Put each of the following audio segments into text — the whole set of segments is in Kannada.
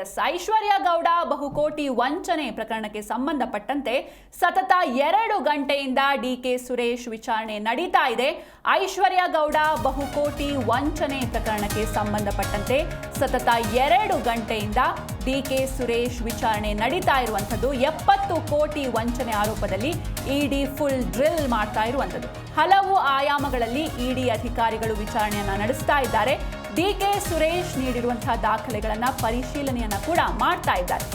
ಎಸ್ ಐಶ್ವರ್ಯ ಗೌಡ ಬಹುಕೋಟಿ ವಂಚನೆ ಪ್ರಕರಣಕ್ಕೆ ಸಂಬಂಧಪಟ್ಟಂತೆ ಸತತ ಎರಡು ಗಂಟೆಯಿಂದ ಡಿ ಕೆ ಸುರೇಶ್ ವಿಚಾರಣೆ ನಡೀತಾ ಇದೆ. ಐಶ್ವರ್ಯ ಗೌಡ ಬಹುಕೋಟಿ ವಂಚನೆ ಪ್ರಕರಣಕ್ಕೆ ಸಂಬಂಧಪಟ್ಟಂತೆ ಸತತ ಎರಡು ಗಂಟೆಯಿಂದ ಡಿ ಕೆ ಸುರೇಶ್ ವಿಚಾರಣೆ ನಡೀತಾ ಇರುವಂಥದ್ದು. ಎಪ್ಪತ್ತು ಕೋಟಿ ವಂಚನೆ ಆರೋಪದಲ್ಲಿ ಇಡಿ ಫುಲ್ ಡ್ರಿಲ್ ಮಾಡ್ತಾ ಇರುವಂಥದ್ದು. ಹಲವು ಆಯಾಮಗಳಲ್ಲಿ ಇಡಿ ಅಧಿಕಾರಿಗಳು ವಿಚಾರಣೆಯನ್ನು ನಡೆಸ್ತಾ ಇದ್ದಾರೆ. ಡಿಕೆ ಸುರೇಶ್ ನೀಡಿರುವಂತಹ ದಾಖಲೆಗಳನ್ನ ಪರಿಶೀಲನೆಯನ್ನ ಕೂಡ ಮಾಡ್ತಾ ಇದ್ದಾರೆ.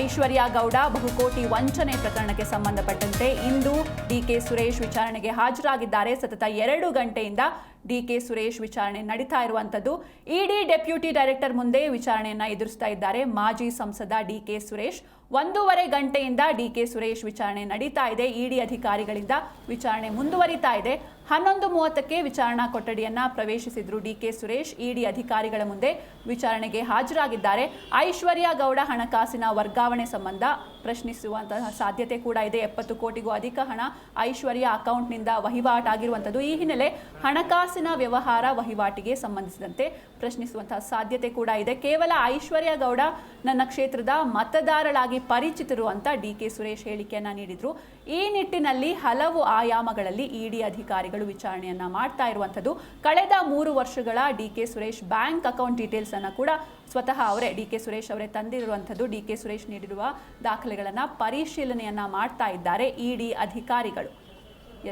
ಐಶ್ವರ್ಯ ಗೌಡ ಬಹುಕೋಟಿ ವಂಚನೆ ಪ್ರಕರಣಕ್ಕೆ ಸಂಬಂಧಪಟ್ಟಂತೆ ಇಂದು ಡಿಕೆ ಸುರೇಶ್ ವಿಚಾರಣೆಗೆ ಹಾಜರಾಗಿದ್ದಾರೆ. ಸತತ ಎರಡು ಗಂಟೆಯಿಂದ ಡಿಕೆ ಸುರೇಶ್ ವಿಚಾರಣೆ ನಡೀತಾ ಇರುವಂಥದ್ದು. ಇಡಿ ಡೆಪ್ಯೂಟಿ ಡೈರೆಕ್ಟರ್ ಮುಂದೆ ವಿಚಾರಣೆಯನ್ನ ಎದುರಿಸ್ತಾ ಇದ್ದಾರೆ ಮಾಜಿ ಸಂಸದ ಡಿಕೆ ಸುರೇಶ್. ಒಂದೂವರೆ ಗಂಟೆಯಿಂದ ಡಿ ಕೆ ಸುರೇಶ್ ವಿಚಾರಣೆ ನಡೀತಾ ಇದೆ. ಇಡಿ ಅಧಿಕಾರಿಗಳಿಂದ ವಿಚಾರಣೆ ಮುಂದುವರಿತಾ ಇದೆ. ಹನ್ನೊಂದು ಮೂವತ್ತಕ್ಕೆ ವಿಚಾರಣಾ ಕೊಠಡಿಯನ್ನ ಪ್ರವೇಶಿಸಿದ್ರು ಡಿಕೆ ಸುರೇಶ್. ಇಡಿ ಅಧಿಕಾರಿಗಳ ಮುಂದೆ ವಿಚಾರಣೆಗೆ ಹಾಜರಾಗಿದ್ದಾರೆ. ಐಶ್ವರ್ಯ ಗೌಡ ಹಣಕಾಸಿನ ವರ್ಗಾವಣೆ ಸಂಬಂಧ ಪ್ರಶ್ನಿಸುವಂತಹ ಸಾಧ್ಯತೆ ಕೂಡ ಇದೆ. ಎಪ್ಪತ್ತು ಕೋಟಿಗೂ ಅಧಿಕ ಹಣ ಐಶ್ವರ್ಯ ಅಕೌಂಟ್ನಿಂದ ವಹಿವಾಟಾಗಿರುವಂಥದ್ದು. ಈ ಹಿನ್ನೆಲೆ ಹಣಕಾಸಿನ ವ್ಯವಹಾರ ವಹಿವಾಟಿಗೆ ಸಂಬಂಧಿಸಿದಂತೆ ಪ್ರಶ್ನಿಸುವಂತಹ ಸಾಧ್ಯತೆ ಕೂಡ ಇದೆ. ಕೇವಲ ಐಶ್ವರ್ಯ ಗೌಡ ನನ್ನ ಕ್ಷೇತ್ರದ ಮತದಾರಳಾಗಿ ಪರಿಚಿತರು ಅಂತ ಡಿ ಕೆ ಸುರೇಶ್ ಹೇಳಿಕೆಯನ್ನ ನೀಡಿದರು. ಈ ನಿಟ್ಟಿನಲ್ಲಿ ಹಲವು ಆಯಾಮಗಳಲ್ಲಿ ಇಡಿ ಅಧಿಕಾರಿಗಳು ವಿಚಾರಣೆಯನ್ನ ಮಾಡ್ತಾ ಇರುವಂಥದ್ದು. ಕಳೆದ ಮೂರು ವರ್ಷಗಳ D K Suresh bank account details ಅನ್ನ ಕೂಡ ಸ್ವತಃ ಅವರೇ, ಡಿ ಕೆ ಸುರೇಶ್ ಅವರೇ ತಂದಿರುವಂಥದ್ದು. ಡಿ ಕೆ ಸುರೇಶ್ ನೀಡಿರುವ ದಾಖಲೆಗಳನ್ನ ಪರಿಶೀಲನೆಯನ್ನ ಮಾಡ್ತಾ ಇದ್ದಾರೆ ಇಡಿ ಅಧಿಕಾರಿಗಳು.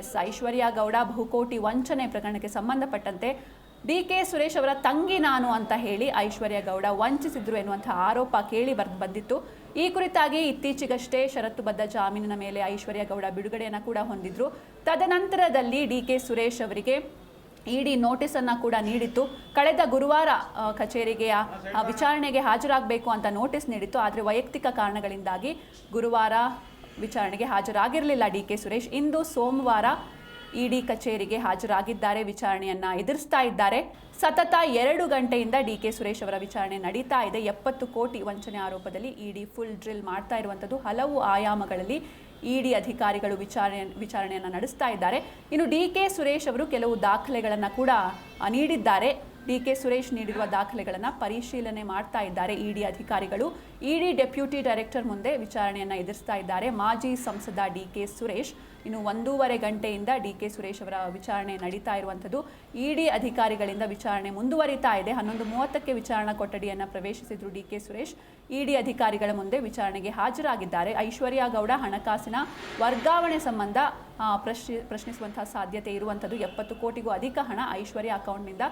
ಎಸ್, ಐಶ್ವರ್ಯ ಗೌಡ ಬಹುಕೋಟಿ ವಂಚನೆ ಪ್ರಕರಣಕ್ಕೆ ಸಂಬಂಧಪಟ್ಟಂತೆ ಡಿ ಕೆ ಸುರೇಶ್ ಅವರ ತಂಗಿ ನಾನು ಅಂತ ಹೇಳಿ ಐಶ್ವರ್ಯ ಗೌಡ ವಂಚಿಸಿದ್ರು ಎನ್ನುವಂಥ ಆರೋಪ ಕೇಳಿ ಬಂದಿತ್ತು. ಈ ಕುರಿತಾಗಿ ಇತ್ತೀಚೆಗಷ್ಟೇ ಷರತ್ತುಬದ್ಧ ಜಾಮೀನಿನ ಮೇಲೆ ಐಶ್ವರ್ಯ ಗೌಡ ಬಿಡುಗಡೆಯನ್ನು ಕೂಡ ಹೊಂದಿದ್ರು. ತದನಂತರದಲ್ಲಿ ಡಿ ಕೆ ಸುರೇಶ್ ಅವರಿಗೆ ಇಡಿ ನೋಟಿಸ್ ಅನ್ನ ಕೂಡ ನೀಡಿತ್ತು. ಕಳೆದ ಗುರುವಾರ ಕಚೇರಿಗೆ ವಿಚಾರಣೆಗೆ ಹಾಜರಾಗಬೇಕು ಅಂತ ನೋಟಿಸ್ ನೀಡಿತ್ತು. ಆದರೆ ವೈಯಕ್ತಿಕ ಕಾರಣಗಳಿಂದಾಗಿ ಗುರುವಾರ ವಿಚಾರಣೆಗೆ ಹಾಜರಾಗಿರಲಿಲ್ಲ ಡಿ ಕೆ ಸುರೇಶ್. ಇಂದು ಸೋಮವಾರ ಇಡಿ ಕಚೇರಿಗೆ ಹಾಜರಾಗಿದ್ದಾರೆ. ವಿಚಾರಣೆಯನ್ನ ಎದುರಿಸ್ತಾ ಇದ್ದಾರೆ. ಸತತ ಎರಡು ಗಂಟೆಯಿಂದ ಡಿ ಕೆ ಸುರೇಶ್ ಅವರ ವಿಚಾರಣೆ ನಡೀತಾ ಇದೆ. ಎಪ್ಪತ್ತು ಕೋಟಿ ವಂಚನೆ ಆರೋಪದಲ್ಲಿ ಇಡಿ ಫುಲ್ ಡ್ರಿಲ್ ಮಾಡ್ತಾ ಇರುವಂಥದ್ದು ಹಲವು ಆಯಾಮಗಳಲ್ಲಿ ಇಡಿ ಅಧಿಕಾರಿಗಳು ವಿಚಾರಣೆ, ವಿಚಾರಣೆಯನ್ನು ನಡೆಸ್ತಾ ಇದ್ದಾರೆ. ಇನ್ನು ಡಿ ಕೆ ಸುರೇಶ್ ಅವರು ಕೆಲವು ದಾಖಲೆಗಳನ್ನು ಕೂಡ ನೀಡಿದ್ದಾರೆ. ಡಿ ಕೆ ಸುರೇಶ್ ನೀಡಿರುವ ದಾಖಲೆಗಳನ್ನು ಪರಿಶೀಲನೆ ಮಾಡ್ತಾ ಇದ್ದಾರೆ ಇಡಿ ಅಧಿಕಾರಿಗಳು. ಇಡಿ ಡೆಪ್ಯೂಟಿ ಡೈರೆಕ್ಟರ್ ಮುಂದೆ ವಿಚಾರಣೆಯನ್ನು ಎದುರಿಸ್ತಾ ಇದ್ದಾರೆ. ಮಾಜಿ ಸಂಸದ ಡಿ ಕೆ ಸುರೇಶ್ ಇನ್ನು ಒಂದೂವರೆ ಗಂಟೆಯಿಂದ ಡಿ ಕೆ ಸುರೇಶ್ ಅವರ ವಿಚಾರಣೆ ನಡೀತಾ ಇರುವಂಥದ್ದು. ಇಡಿ ಅಧಿಕಾರಿಗಳಿಂದ ವಿಚಾರಣೆ ಮುಂದುವರಿತಾ ಇದೆ. ಹನ್ನೊಂದು ಮೂವತ್ತಕ್ಕೆ ವಿಚಾರಣಾ ಕೊಠಡಿಯನ್ನು ಪ್ರವೇಶಿಸಿದ್ರು ಡಿ ಕೆ ಸುರೇಶ್. ಇಡಿ ಅಧಿಕಾರಿಗಳ ಮುಂದೆ ವಿಚಾರಣೆಗೆ ಹಾಜರಾಗಿದ್ದಾರೆ. ಐಶ್ವರ್ಯ ಗೌಡ ಹಣಕಾಸಿನ ವರ್ಗಾವಣೆ ಸಂಬಂಧ ಪ್ರಶ್ನಿ, ಪ್ರಶ್ನಿಸುವಂತಹ ಸಾಧ್ಯತೆ ಇರುವಂಥದ್ದು. ಎಪ್ಪತ್ತು ಕೋಟಿಗೂ ಅಧಿಕ ಹಣ ಐಶ್ವರ್ಯ ಅಕೌಂಟ್ನಿಂದ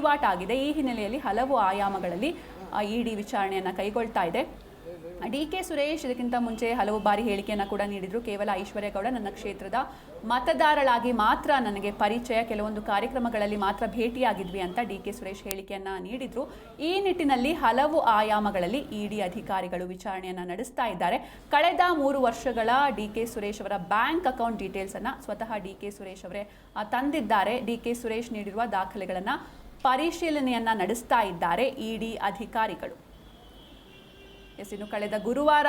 ವಹಿವಾಟಾಗಿದೆ ಈ ಹಿನ್ನೆಲೆಯಲ್ಲಿ ಹಲವು ಆಯಾಮಗಳಲ್ಲಿ ಇಡಿ ವಿಚಾರಣೆಯನ್ನು ಕೈಗೊಳ್ತಾ ಇದೆ. ಡಿ ಕೆ ಸುರೇಶ್ ಇದಕ್ಕಿಂತ ಮುಂಚೆ ಹಲವು ಬಾರಿ ಹೇಳಿಕೆಯನ್ನು ಕೂಡ ನೀಡಿದ್ರು. ಕೇವಲ ಐಶ್ವರ್ಯಗೌಡ ನನ್ನ ಕ್ಷೇತ್ರದ ಮತದಾರಳಾಗಿ ಮಾತ್ರ ನನಗೆ ಪರಿಚಯ. ಕೆಲವೊಂದು ಕಾರ್ಯಕ್ರಮಗಳಲ್ಲಿ ಮಾತ್ರ ಭೇಟಿಯಾಗಿದ್ವಿ ಅಂತ ಡಿ ಕೆ ಸುರೇಶ್ ಹೇಳಿಕೆಯನ್ನ ನೀಡಿದ್ರು. ಈ ನಿಟ್ಟಿನಲ್ಲಿ ಹಲವು ಆಯಾಮಗಳಲ್ಲಿ ಇಡಿ ಅಧಿಕಾರಿಗಳು ವಿಚಾರಣೆಯನ್ನು ನಡೆಸ್ತಾ ಇದ್ದಾರೆ. ಕಳೆದ ಮೂರು ವರ್ಷಗಳ ಡಿ ಕೆ ಸುರೇಶ್ ಅವರ ಬ್ಯಾಂಕ್ ಅಕೌಂಟ್ ಡೀಟೇಲ್ಸನ್ನು ಸ್ವತಃ ಡಿ ಕೆ ಸುರೇಶ್ ಅವರೇ ತಂದಿದ್ದಾರೆ. ಡಿ ಕೆ ಸುರೇಶ್ ನೀಡಿರುವ ದಾಖಲೆಗಳನ್ನ ಪರಿಶೀಲನೆಯನ್ನ ನಡೆಸ್ತಾ ಇದ್ದಾರೆ ಇಡಿ ಅಧಿಕಾರಿಗಳು. ಎಸ್, ಇನ್ನು ಕಳೆದ ಗುರುವಾರ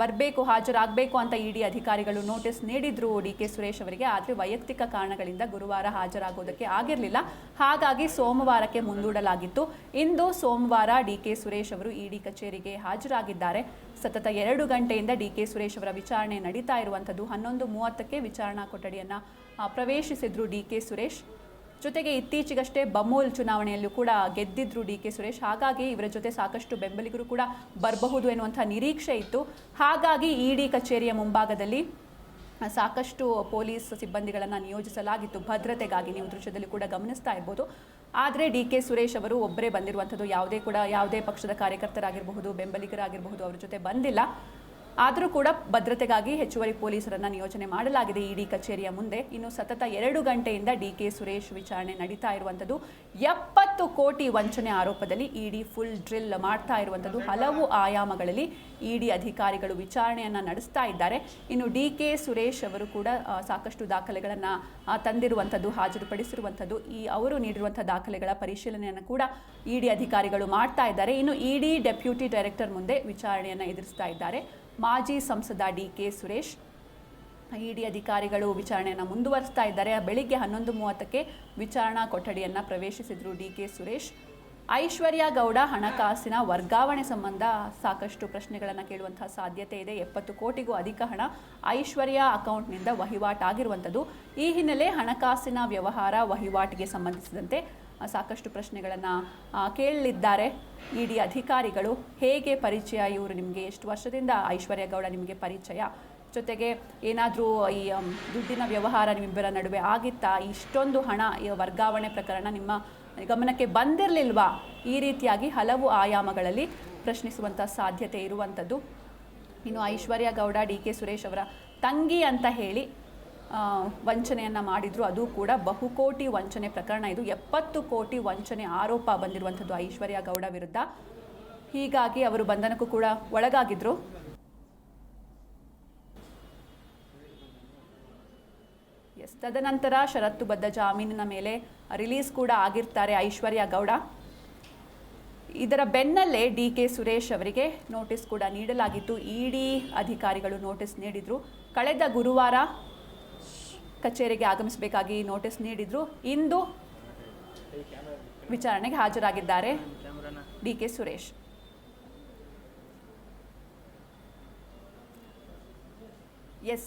ಬರಬೇಕು, ಹಾಜರಾಗಬೇಕು ಅಂತ ಇಡಿ ಅಧಿಕಾರಿಗಳು ನೋಟಿಸ್ ನೀಡಿದ್ರು ಡಿ ಕೆ ಸುರೇಶ್ ಅವರಿಗೆ. ಆದರೆ ವೈಯಕ್ತಿಕ ಕಾರಣಗಳಿಂದ ಗುರುವಾರ ಹಾಜರಾಗೋದಕ್ಕೆ ಆಗಿರಲಿಲ್ಲ. ಹಾಗಾಗಿ ಸೋಮವಾರಕ್ಕೆ ಮುಂದೂಡಲಾಗಿತ್ತು. ಇಂದು ಸೋಮವಾರ ಡಿ ಕೆ ಸುರೇಶ್ ಅವರು ಇಡಿ ಕಚೇರಿಗೆ ಹಾಜರಾಗಿದ್ದಾರೆ. ಸತತ ಎರಡು ಗಂಟೆಯಿಂದ ಡಿ ಕೆ ಸುರೇಶ್ ಅವರ ವಿಚಾರಣೆ ನಡೀತಾ ಇರುವಂಥದ್ದು. ಹನ್ನೊಂದು ಮೂವತ್ತಕ್ಕೆ ವಿಚಾರಣಾ ಕೊಠಡಿಯನ್ನು ಪ್ರವೇಶಿಸಿದ್ರು ಡಿ ಕೆ ಸುರೇಶ್. ಜೊತೆಗೆ ಇತ್ತೀಚೆಗಷ್ಟೇ ಬಮೋಲ್ ಚುನಾವಣೆಯಲ್ಲೂ ಕೂಡ ಗೆದ್ದಿದ್ರು ಡಿ ಕೆ ಸುರೇಶ್. ಹಾಗಾಗಿ ಇವರ ಜೊತೆ ಸಾಕಷ್ಟು ಬೆಂಬಲಿಗರು ಕೂಡ ಬರಬಹುದು ಎನ್ನುವಂಥ ನಿರೀಕ್ಷೆ ಇತ್ತು. ಹಾಗಾಗಿ ಇಡಿ ಕಚೇರಿಯ ಮುಂಭಾಗದಲ್ಲಿ ಸಾಕಷ್ಟು ಪೊಲೀಸ್ ಸಿಬ್ಬಂದಿಗಳನ್ನು ನಿಯೋಜಿಸಲಾಗಿತ್ತು. ಭದ್ರತೆಗಾಗಿ ನೀವು ದೃಶ್ಯದಲ್ಲಿ ಕೂಡ ಗಮನಿಸ್ತಾ ಇರ್ಬೋದು. ಆದರೆ ಡಿ ಕೆ ಸುರೇಶ್ ಅವರು ಒಬ್ಬರೇ ಬಂದಿರುವಂಥದ್ದು ಯಾವುದೇ ಕೂಡ ಯಾವುದೇ ಪಕ್ಷದ ಕಾರ್ಯಕರ್ತರಾಗಿರಬಹುದು, ಬೆಂಬಲಿಗರಾಗಿರಬಹುದು, ಅವರ ಜೊತೆ ಬಂದಿಲ್ಲ. ಆದರೂ ಕೂಡ ಭದ್ರತೆಗಾಗಿ ಹೆಚ್ಚುವರಿ ಪೊಲೀಸರನ್ನು ನಿಯೋಜನೆ ಮಾಡಲಾಗಿದೆ. ಇಡಿ ಕಚೇರಿಯ ಮುಂದೆ ಇನ್ನು ಸತತ ಎರಡು ಗಂಟೆಯಿಂದ ಡಿ ಕೆ ಸುರೇಶ್ ವಿಚಾರಣೆ ನಡೀತಾ ಇರುವಂಥದ್ದು. ಎಪ್ಪತ್ತು ಕೋಟಿ ವಂಚನೆ ಆರೋಪದಲ್ಲಿ ಇಡಿ ಫುಲ್ ಡ್ರಿಲ್ ಮಾಡ್ತಾ ಇರುವಂಥದ್ದು. ಹಲವು ಆಯಾಮಗಳಲ್ಲಿ ಇಡಿ ಅಧಿಕಾರಿಗಳು ವಿಚಾರಣೆಯನ್ನು ನಡೆಸ್ತಾ ಇದ್ದಾರೆ. ಇನ್ನು ಡಿ ಕೆ ಸುರೇಶ್ ಅವರು ಕೂಡ ಸಾಕಷ್ಟು ದಾಖಲೆಗಳನ್ನು ತಂದಿರುವಂಥದ್ದು, ಹಾಜರುಪಡಿಸಿರುವಂಥದ್ದು. ಈ, ಅವರು ನೀಡಿರುವಂಥ ದಾಖಲೆಗಳ ಪರಿಶೀಲನೆಯನ್ನು ಕೂಡ ಇಡಿ ಅಧಿಕಾರಿಗಳು ಮಾಡ್ತಾ ಇದ್ದಾರೆ. ಇನ್ನು ಇಡಿ ಡೆಪ್ಯೂಟಿ ಡೈರೆಕ್ಟರ್ ಮುಂದೆ ವಿಚಾರಣೆಯನ್ನು ಎದುರಿಸ್ತಾ ಇದ್ದಾರೆ. ಮಾಜಿ ಸಂಸದ ಡಿ ಕೆ ಸುರೇಶ್. ಇಡಿ ಅಧಿಕಾರಿಗಳು ವಿಚಾರಣೆಯನ್ನು ಮುಂದುವರಿಸ್ತಾ ಇದ್ದಾರೆ. ಬೆಳಿಗ್ಗೆ ಹನ್ನೊಂದು ಮೂವತ್ತಕ್ಕೆ ವಿಚಾರಣಾ ಕೊಠಡಿಯನ್ನು ಪ್ರವೇಶಿಸಿದರು ಡಿ ಕೆ ಸುರೇಶ್. ಐಶ್ವರ್ಯ ಗೌಡ ಹಣಕಾಸಿನ ವರ್ಗಾವಣೆ ಸಂಬಂಧ ಸಾಕಷ್ಟು ಪ್ರಶ್ನೆಗಳನ್ನು ಕೇಳುವಂತಹ ಸಾಧ್ಯತೆ ಇದೆ. ಎಪ್ಪತ್ತು ಕೋಟಿಗೂ ಅಧಿಕ ಹಣ ಐಶ್ವರ್ಯ ಅಕೌಂಟ್ನಿಂದ ವಹಿವಾಟಾಗಿರುವಂಥದ್ದು ಈ ಹಿನ್ನೆಲೆ ಹಣಕಾಸಿನ ವ್ಯವಹಾರ ವಹಿವಾಟಿಗೆ ಸಂಬಂಧಿಸಿದಂತೆ ಸಾಕಷ್ಟು ಪ್ರಶ್ನೆಗಳನ್ನು ಕೇಳಲಿದ್ದಾರೆ. ಇ ಅಧಿಕಾರಿಗಳು, ಹೇಗೆ ಪರಿಚಯ? ಇವರು ನಿಮಗೆ ಎಷ್ಟು ವರ್ಷದಿಂದ ಐಶ್ವರ್ಯ ಗೌಡ ನಿಮಗೆ ಪರಿಚಯ? ಜೊತೆಗೆ ಏನಾದರೂ ಈ ದುಡ್ಡಿನ ವ್ಯವಹಾರ ನಿಮ್ಮಿಬ್ಬರ ನಡುವೆ ಆಗಿತ್ತಾ? ಇಷ್ಟೊಂದು ಹಣ ವರ್ಗಾವಣೆ ಪ್ರಕರಣ ನಿಮ್ಮ ಗಮನಕ್ಕೆ ಬಂದಿರಲಿಲ್ವಾ? ಈ ರೀತಿಯಾಗಿ ಹಲವು ಆಯಾಮಗಳಲ್ಲಿ ಪ್ರಶ್ನಿಸುವಂಥ ಸಾಧ್ಯತೆ ಇರುವಂಥದ್ದು ಇನ್ನು ಐಶ್ವರ್ಯ ಗೌಡ, ಡಿ ಕೆ ಸುರೇಶ್ ಅವರ ತಂಗಿ ಅಂತ ಹೇಳಿ ವಂಚನೆಯನ್ನು ಮಾಡಿದ್ರು. ಅದು ಕೂಡ ಬಹುಕೋಟಿ ವಂಚನೆ ಪ್ರಕರಣ ಇದು. ಎಪ್ಪತ್ತು ಕೋಟಿ ವಂಚನೆ ಆರೋಪ ಬಂದಿರುವಂಥದ್ದು ಐಶ್ವರ್ಯ ಗೌಡ ವಿರುದ್ಧ. ಹೀಗಾಗಿ ಅವರು ಬಂಧನಕ್ಕೂ ಕೂಡ ಒಳಗಾಗಿದ್ದರು ಎಸ್, ತದನಂತರ ಷರತ್ತುಬದ್ಧ ಜಾಮೀನಿನ ಮೇಲೆ ರಿಲೀಸ್ ಕೂಡ ಆಗಿರ್ತಾರೆ ಐಶ್ವರ್ಯ ಗೌಡ. ಇದರ ಬೆನ್ನಲ್ಲೇ ಡಿ ಕೆ ಸುರೇಶ್ ಅವರಿಗೆ ನೋಟಿಸ್ ಕೂಡ ನೀಡಲಾಗಿತ್ತು. ಇಡಿ ಅಧಿಕಾರಿಗಳು ನೋಟಿಸ್ ನೀಡಿದ್ರು. ಕಳೆದ ಗುರುವಾರ ಕಚೇರಿಗೆ ಆಗಮಿಸಬೇಕಾಗಿ ನೋಟಿಸ್ ನೀಡಿದ್ರು. ಇಂದು ವಿಚಾರಣೆಗೆ ಹಾಜರಾಗಿದ್ದಾರೆ ಡಿ ಕೆ ಸುರೇಶ್. ಎಸ್.